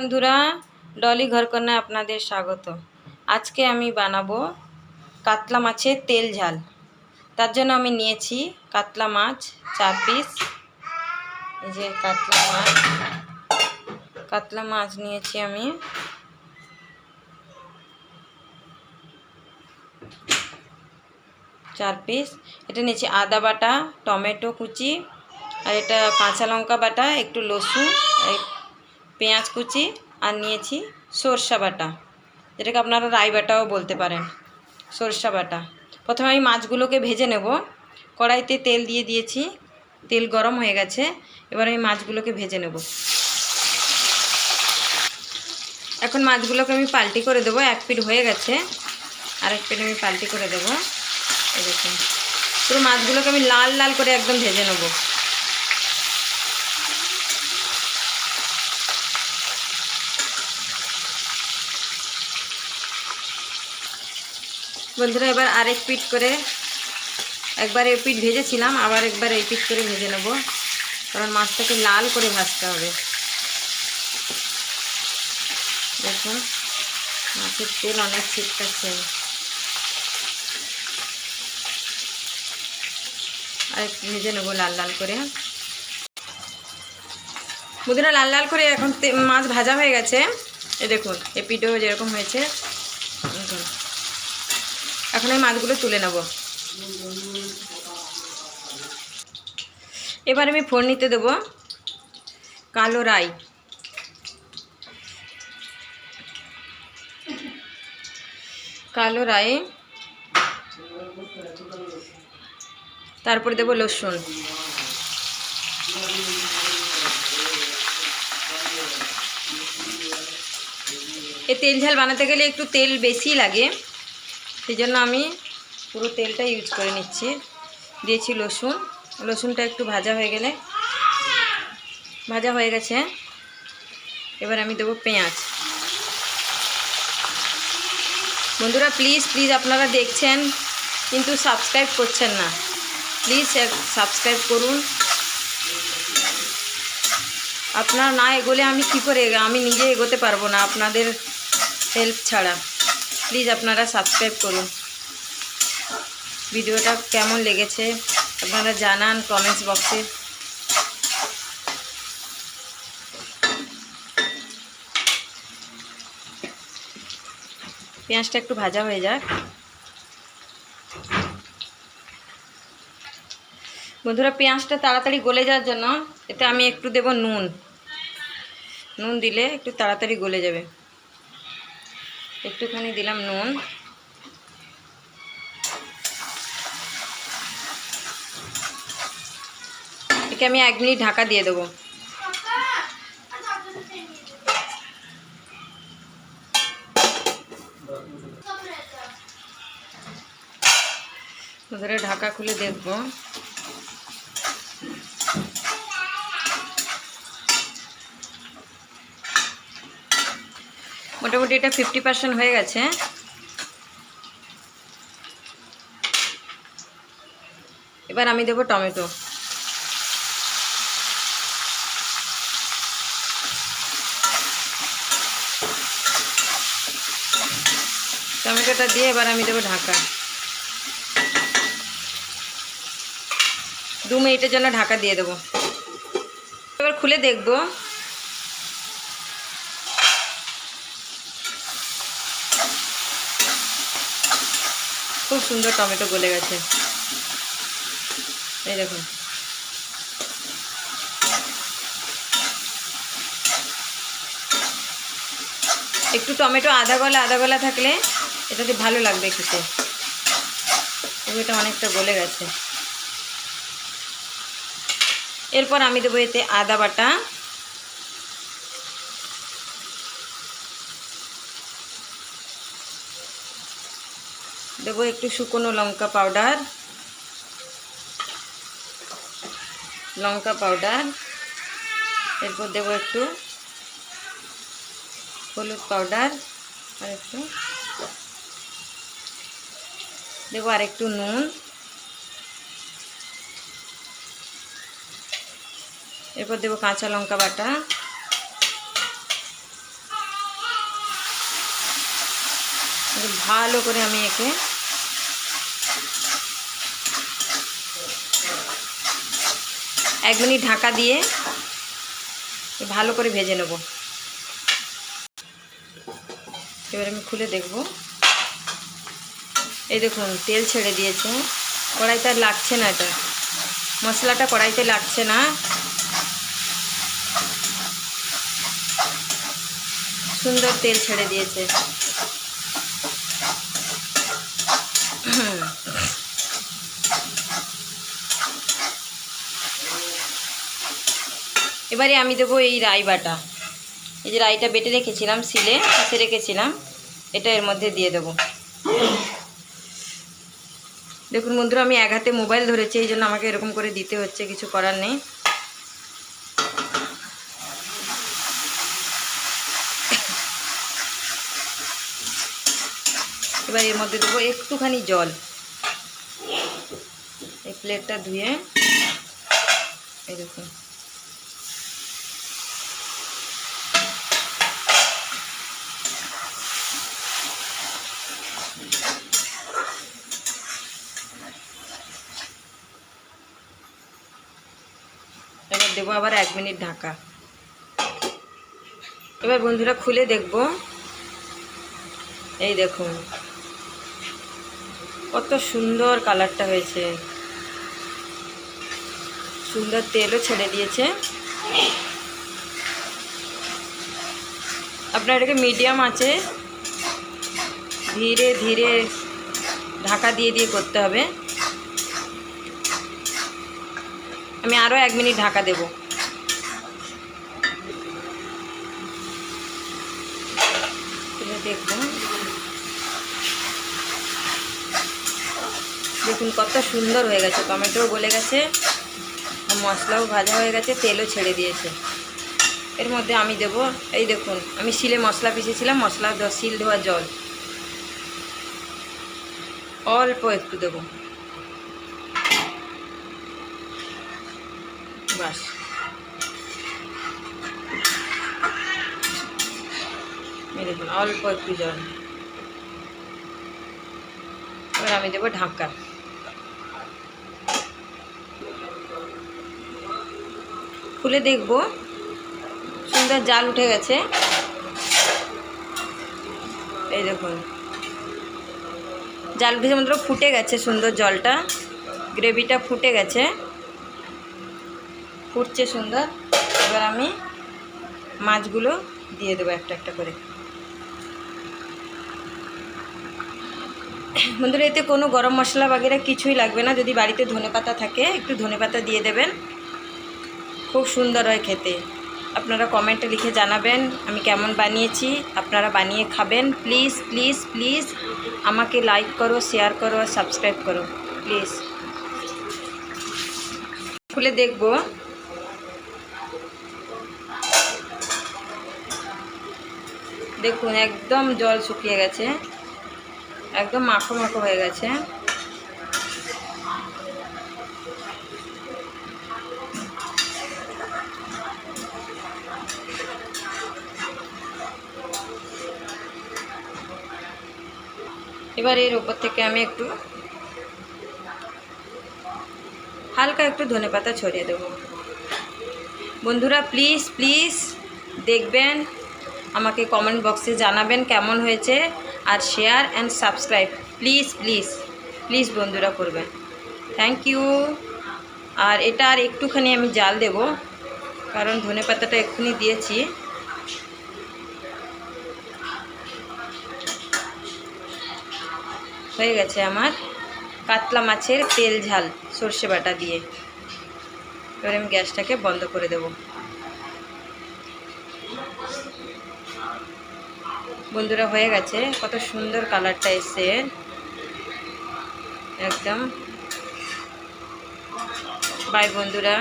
বন্ধুরা, ডলি ঘরকন্যায় আপনাদের স্বাগত। আজকে আমি বানাবো কাতলা মাছের তেল ঝাল। তার জন্য আমি নিয়েছি কাতলা মাছ, চার পিস। এই যে কাতলা মাছ। কাতলা মাছ নিয়েছি আমি। চার পিস। এটা নিয়েছি আদা বাটা, টমেটো কুচি, আর এটা কাঁচা লঙ্কা বাটা, একটু লসুন পেঁয়াজ কুচি আর নিয়েছি সরষা বাটা। যেটাকে আপনারা রাই বাটাও বলতে পারেন, সরষা বাটা। প্রথমে আমি মাছগুলোকে ভেজে নেব। কড়াইতে তেল দিয়ে দিয়েছি, তেল গরম হয়ে গেছে। এবার আমি মাছগুলোকে ভেজে নেব। এখন মাছগুলোকে আমি পাল্টি করে দেবো, এক পিঠ হয়ে গেছে। আর এক পিঠ আমি পাল্টি করে দেবো। দেখুন। পুরো মাছগুলোকে আমি লাল লাল করে একদম ভেজে নেব। বন্ধুরা, এবার আরেক পিঠ করে একবার এই পিঠ ভেজেছিলাম, আবার একবার এই পিঠ করে ভেজে নেব। কারণ মাছটাকে লাল করে ভাজতে হবে। দেখুন, মাছের তেল অনেক ছিটকাচ্ছে। আর ভেজে নেব লাল লাল করে। বন্ধুরা, লাল লাল করে এখন মাছ ভাজা হয়ে গেছে। এ দেখুন, এই পিঠেও যেরকম হয়েছে। দেখুন। এখন এই মাছগুলো তুলে নেব। এবার আমি ফোড়নিতে দেব। কালো রাই। কালো রাই। তারপরে দেব লসুন। এই তেল ঝাল বানাতে গেলে একটু তেল বেশি লাগে। সেই জন্য আমি পুরো তেলটা ইউজ করে নিচ্ছি। দিয়েছি রসুন। রসুনটা একটু ভাজা হয়ে গেলে ভাজা হয়ে গেছে। এবার আমি দেবো পেঁয়াজ। বন্ধুরা প্লিজ প্লিজ আপনারা দেখছেন, কিন্তু সাবস্ক্রাইব করছেন না। প্লিজ সাবস্ক্রাইব করুন। আপনারা না এগোলে আমি কী করে আমি নিজে এগোতে পারব না আপনাদের হেল্প ছাড়া। প্লিজ আপনারা সাবস্ক্রাইব করুন। ভিডিওটা কেমন লেগেছে আপনারা জানান কমেন্টস বক্সে পেঁয়াজটা একটু ভাজা হয়ে যাক। বন্ধুরা, পেঁয়াজটা তাড়াতাড়ি গলে যাওয়ার জন্য এতে আমি একটু দেব নুন। নুন দিলে একটু তাড়াতাড়ি গলে যাবে। একটুখানি দিলাম নুন। একে আমি এক মিনিট ঢাকা দিয়ে দেবো। ধরে ঢাকা খুলে দেখব। মোটামুটি এটা ফিফটি পার্সেন্ট হয়ে গেছে। এবার আমি দেবো টমেটো। টমেটোটা দিয়ে এবার আমি দেবো ঢাকা। দু মিনিটের জন্য ঢাকা দিয়ে দেবো। এবার খুলে দেখব। খুব সুন্দর টমেটো গলে গেছে। এই দেখুন। একটু টমেটো আধা গলা আধা গলা থাকলে এটাতে ভালো লাগবে খেতে। এটা অনেকটা গলে গেছে। এরপর আমি দেবো এতে আদা বাটা। দেবো একটু শুকনো লঙ্কা পাউডার। লঙ্কা পাউডার। এরপর দেবো একটু হলুদ পাউডার আর একটু দেবো আর একটু নুন। এরপর দেবো কাঁচা লঙ্কা বাটা। ভালো করে আমি একে এক মিনিট ঢাকা দিয়ে ভালো করে ভেজে নেব। এবার আমি খুলে দেখব। এই দেখুন, তেল ছেড়ে দিয়েছে। কড়াইতে আর লাগছে না এটা। মশলাটা কড়াইতে লাগছে না। সুন্দর তেল ছেড়ে দিয়েছে। এবারে আমি দেবো এই রাই বাটা এই যে রাইটা বেটে রেখেছিলাম সিলে পিষে রেখেছিলাম, এটা এর মধ্যে দিয়ে দেবো। দেখুন বন্ধুরা, আমি এক হাতে মোবাইল ধরেছি, এই জন্য আমাকে এরকম করে দিতে হচ্ছে, কিছু করার নেই। এবার এর মধ্যে দেবো একটুখানি জল। এই প্লেটটা ধুয়ে এই দেবো আবার এক মিনিট ঢাকা। এবার বন্ধুরা খুলে দেখব। এই দেখুন, কত সুন্দর কালারটা হয়েছে। সুন্দর তেলও ছেড়ে দিয়েছে। আপনার এটাকে মিডিয়াম আছে। ধীরে ধীরে ঢাকা দিয়ে দিয়ে করতে হবে। আমি আরও এক মিনিট ঢাকা দেব। দেখুন। দেখুন কত সুন্দর হয়ে গেছে। টমেটোও গলে গেছে মশলাও ভাজা হয়ে গেছে, তেলও ছেড়ে দিয়েছে। এর মধ্যে আমি দেব, এই দেখুন, আমি শিলে মশলা পিষেছিলাম, মশলা শিল ধোয়া জল। অল্প একটু দেবো। বাস। অল্প একটু জল। এবার আমি দেবো ঢাকা। খুলে দেখব, সুন্দর জাল উঠে গেছে। এই দেখুন, জাল উঠেছে মধ্যে ফুটে গেছে সুন্দর জলটা, গ্রেভিটা ফুটে গেছে। ফুটছে সুন্দর। এবার আমি মাছগুলো দিয়ে দেবো একটা একটা করে। বন্ধুরা, এতে কোনো গরম মশলা বাগেরা কিছুই লাগবে না। যদি বাড়িতে ধনেপাতা থাকে, একটু ধনেপাতা দিয়ে দেবেন। খুব সুন্দর হয় খেতে। আপনারা কমেন্টে লিখে জানাবেন, আমি কেমন বানিয়েছি, আপনারা বানিয়ে খাবেন। প্লিজ প্লিজ প্লিজ, আমাকে লাইক করো শেয়ার করো, আর সাবস্ক্রাইব করো, প্লিজ। খুলে দেখব। দেখুন, একদম জল শুকিয়ে গেছে। একদম মাখো মাখো হয়ে গেছে। এবার এর উপর থেকে আমি একটু হালকা একটু ধনেপাতা ছড়িয়ে দেবো। বন্ধুরা প্লিজ প্লিজ দেখবেন আমাকে কমেন্ট বক্সে জানাবেন কেমন হয়েছে আর share and subscribe please please please বন্ধুরা করবেন। থ্যাংক ইউ আর এটা আর একটুখানি আমি জাল দেব, কারণ ধনে পাতাটা এক্ষুনি দিয়েছি। হয়ে গেছে আমার কাতলা মাছের তেল ঝাল, সর্ষে বাটা দিয়ে। এবার আমি গ্যাসটাকে বন্ধ করে দেবো। বন্ধুরা হয়ে গেছে। কত সুন্দর কালারটা এসছে। একদম। বাই বন্ধুরা।